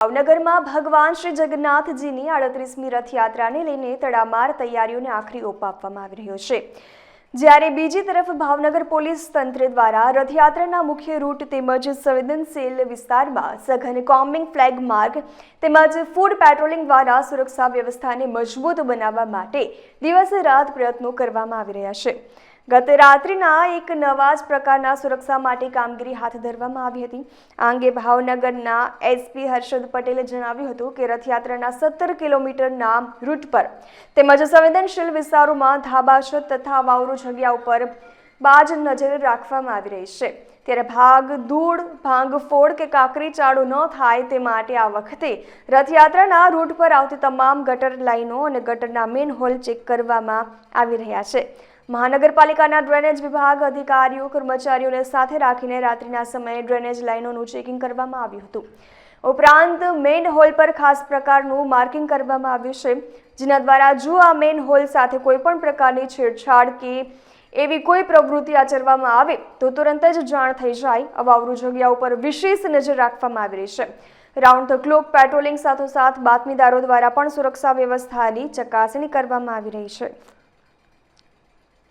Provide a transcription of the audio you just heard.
ભાવનગરમાં ભગવાન શ્રી જગન્નાથજીની આડત્રીસમી રથયાત્રાને લઈને તડામાર તૈયારીઓને આખરી ઓપ આપવામાં આવી રહ્યો છે. જ્યારે બીજી તરફ ભાવનગર પોલીસ તંત્ર દ્વારા રથયાત્રાના મુખ્ય રૂટ તેમજ સંવેદનશીલ વિસ્તારમાં સઘન કોમ્બિંગ ફ્લેગ માર્ગ તેમજ ફૂડ પેટ્રોલિંગ દ્વારા સુરક્ષા વ્યવસ્થાને મજબૂત બનાવવા માટે દિવસે રાત પ્રયત્નો કરવામાં આવી રહ્યા છે. ગત રાત્રિના એક નવા જ પ્રકારના સુરક્ષા માટે કામગીરી હાથ ધરવામાં આવી હતી. આ અંગે ભાવનગરના એસપી હર્ષદ પટેલે જણાવ્યું હતું કે રથયાત્રાના સત્તર કિલોમીટરના રૂટ પર તેમજ સંવેદનશીલ વિસ્તારોમાં ધાબાછત તથા વાવરો જગ્યા ઉપર બાજ નજર રાખવામાં આવી રહી છે. ત્યારે ભાગ ધૂળ ભાંગ ફોડ કે કાકરી ચાળો ન થાય તે માટે આ વખતે રથયાત્રાના રૂટ પર આવતી તમામ ગટર લાઈનો અને ગટરના મેન હોલ ચેક કરવામાં આવી રહ્યા છે. મહાનગરપાલિકાના ડ્રેનેજ વિભાગ અધિકારીઓ, કર્મચારીઓને સાથે રાખીને રાત્રિના સમયે ડ્રેનેજ લાઇનોનું ચેકિંગ કરવામાં આવ્યું હતું. ઉપરાંત મેઇન હોલ પર ખાસ પ્રકારનું માર્કિંગ કરવામાં આવ્યું છે, જેના દ્વારા જો આ મેઇન હોલ સાથે કોઈપણ પ્રકારની છેડછાડ કે એવી કોઈ પ્રવૃત્તિ આચરવામાં આવે તો તુરંત જ જાણ થઈ જાય. અવાવરૂ જગ્યા ઉપર વિશેષ નજર રાખવામાં આવી રહી છે. રાઉન્ડ ધ ક્લોક પેટ્રોલિંગ સાથોસાથ બાતમીદારો દ્વારા પણ સુરક્ષા વ્યવસ્થાની ચકાસણી કરવામાં આવી રહી છે.